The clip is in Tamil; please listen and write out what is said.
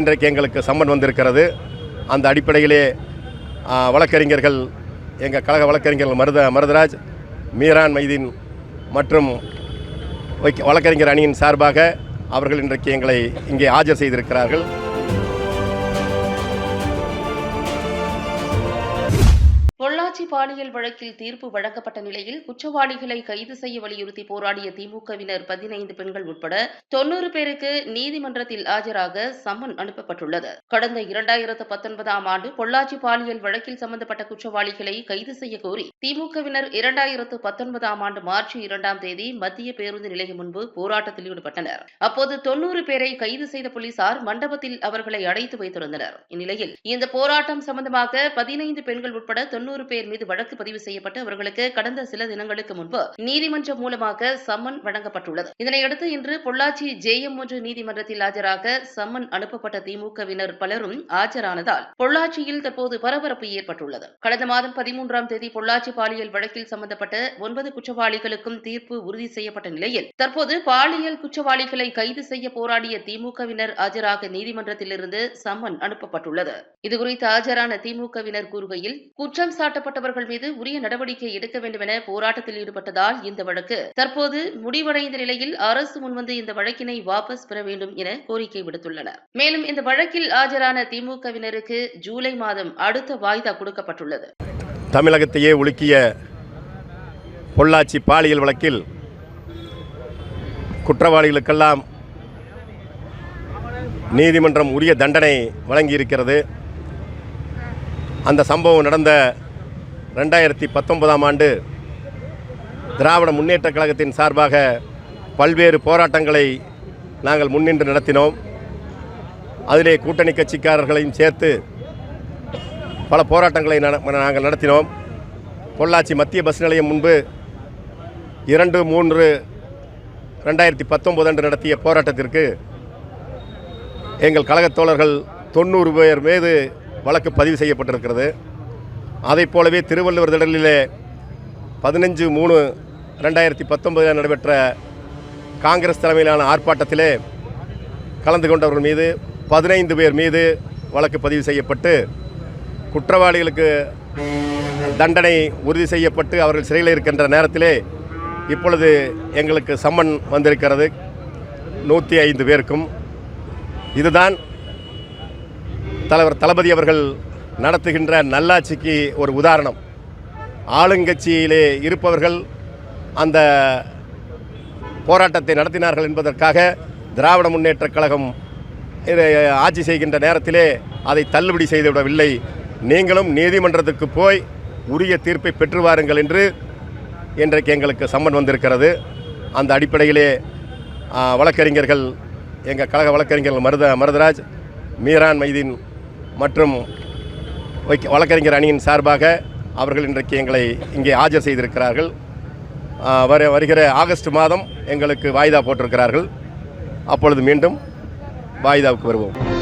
இன்றைக்கு எங்களுக்கு சம்மன் வந்திருக்கிறது. அந்த அடிப்படையிலே வழக்கறிஞர்கள் எங்கள் கழக வழக்கறிஞர்கள் மருத மருதராஜ் மீரான் மைதீன் மற்றும் வழக்கறிஞர் அணியின் சார்பாக அவர்கள் இன்றைக்கு எங்களை இங்கே ஆஜர் செய்திருக்கிறார்கள். பொள்ளாச்சி பாலியல் வழக்கில் தீர்ப்பு வழங்கப்பட்ட நிலையில் குற்றவாளிகளை கைது செய்ய வலியுறுத்தி போராடிய திமுகவினர் பதினைந்து பெண்கள் உட்பட தொன்னூறு பேருக்கு நீதிமன்றத்தில் ஆஜராக சம்மன் அனுப்பப்பட்டுள்ளது. கடந்த இரண்டாயிரத்து பத்தொன்பதாம் ஆண்டு பொள்ளாச்சி பாலியல் வழக்கில் சம்பந்தப்பட்ட குற்றவாளிகளை கைது செய்ய கோரி திமுகவினர் இரண்டாயிரத்து பத்தொன்பதாம் ஆண்டு மார்ச் இரண்டாம் தேதி மத்திய பேருந்து நிலையம் முன்பு போராட்டத்தில் ஈடுபட்டனர். அப்போது தொன்னூறு பேரை கைது செய்த போலீசார் மண்டபத்தில் அவர்களை அடைத்து வைத்திருந்தனர். இந்நிலையில் இந்த போராட்டம் சம்பந்தமாக பதினைந்து பெண்கள் உட்பட தொன்னூறு பேர் மீது வழக்கு பதிவு செய்யப்பட்டு அவர்களுக்கு கடந்த சில தினங்களுக்கு முன்பு நீதிமன்றம் மூலமாக சம்மன் வழங்கப்பட்டுள்ளது. இதனையடுத்து இன்று பொள்ளாச்சி ஜேஎம் ஒன்று நீதிமன்றத்தில் ஆஜராக சம்மன் அனுப்பப்பட்ட திமுகவினர் பலரும் ஆஜரானதால் பொள்ளாச்சியில் தற்போது பரபரப்பு ஏற்பட்டுள்ளது. கடந்த மாதம் பதிமூன்றாம் தேதி பொள்ளாச்சி பாலியல் வழக்கில் சம்பந்தப்பட்ட ஒன்பது குற்றவாளிகளுக்கும் தீர்ப்பு உறுதி செய்யப்பட்ட நிலையில் தற்போது பாலியல் குற்றவாளிகளை கைது செய்ய போராடிய திமுகவினர் ஆஜராக நீதிமன்றத்திலிருந்து சம்மன் அனுப்பப்பட்டுள்ளது. இதுகுறித்து ஆஜரான திமுகவினர் கூறுகையில் குற்றம் சாட்டப்பட்ட சாட்டப்பட்டவர்கள் மீது உரிய நடவடிக்கை எடுக்க வேண்டும் என போராட்டத்தில் ஈடுபட்டதால் இந்த வழக்கு. தற்போது முடிவடைந்த நிலையில் அரசு முன்வந்து இந்த வழக்கினை வாபஸ் பெற வேண்டும் என கோரிக்கை விடுத்துள்ளனர். மேலும் இந்த வழக்கில் ஆஜரான திமுகவினருக்கு ஜூலை மாதம் அடுத்த வாய்தா கொடுக்கப்பட்டுள்ளது. தமிழகத்தையே உலுக்கிய பொள்ளாச்சி பாலியல் வழக்கில் குற்றவாளிகளுக்கெல்லாம் நீதிமன்றம் உரிய தண்டனை வழங்கியிருக்கிறது. அந்த சம்பவம் நடந்த ரெண்டாயிரத்தி பத்தொன்பதாம் ஆண்டு திராவிட முன்னேற்றக் கழகத்தின் சார்பாக பல்வேறு போராட்டங்களை நாங்கள் முன்னின்று நடத்தினோம். அதிலே கூட்டணி கட்சிக்காரர்களையும் சேர்த்து பல போராட்டங்களை நட- நாங்கள் நடத்தினோம். பொள்ளாச்சி மத்திய பஸ் நிலையம் முன்பு இரண்டு மூன்று ரெண்டாயிரத்தி பத்தொன்பது அன்று நடத்திய போராட்டத்திற்கு எங்கள் கழகத் தோழர்கள் தொண்ணூறு பேர் மீது வழக்கு பதிவு செய்யப்பட்டிருக்கிறது. அதைப் போலவே திருவள்ளுவர் திடலிலே பதினஞ்சு மூணு ரெண்டாயிரத்தி பத்தொன்பதில் நடைபெற்ற காங்கிரஸ் தலைமையிலான ஆர்ப்பாட்டத்திலே கலந்து கொண்டவர்கள் மீது பதினைந்து பேர் மீது வழக்கு பதிவு செய்யப்பட்டு குற்றவாளிகளுக்கு தண்டனை உறுதி செய்யப்பட்டு அவர்கள் சிறையில் இருக்கின்ற நேரத்திலே இப்பொழுது எங்களுக்கு சம்மன் வந்திருக்கிறது. நூற்றி ஐந்து பேருக்கும். இதுதான் தலைவர் தளபதி அவர்கள் நடத்துகின்ற நல்லாட்சிக்கு ஒரு உதாரணம். ஆளுங்கட்சியிலே இருப்பவர்கள் அந்த போராட்டத்தை நடத்தினார்கள் என்பதற்காக திராவிட முன்னேற்றக் கழகம் இதை ஆட்சி செய்கின்ற நேரத்திலே அதை தள்ளுபடி செய்துவிடவில்லை. நீங்களும் நீதிமன்றத்துக்கு போய் உரிய தீர்ப்பை பெற்று வாருங்கள் என்று இன்றைக்கு எங்களுக்கு சம்மன் வந்திருக்கிறது. அந்த அடிப்படையிலே வழக்கறிஞர்கள் எங்கள் கழக வழக்கறிஞர்கள் மருத மருதராஜ் மீரான் மைதீன் மற்றும் வைக்க- வழக்கறிஞர் அணியின் சார்பாக அவர்கள் இன்றைக்கு எங்களை இங்கே ஆஜர் செய்திருக்கிறார்கள். வர வருகிற ஆகஸ்ட் மாதம் எங்களுக்கு வாய்தா போட்டிருக்கிறார்கள். அப்பொழுது மீண்டும் வாய்தாவுக்கு வருவோம்.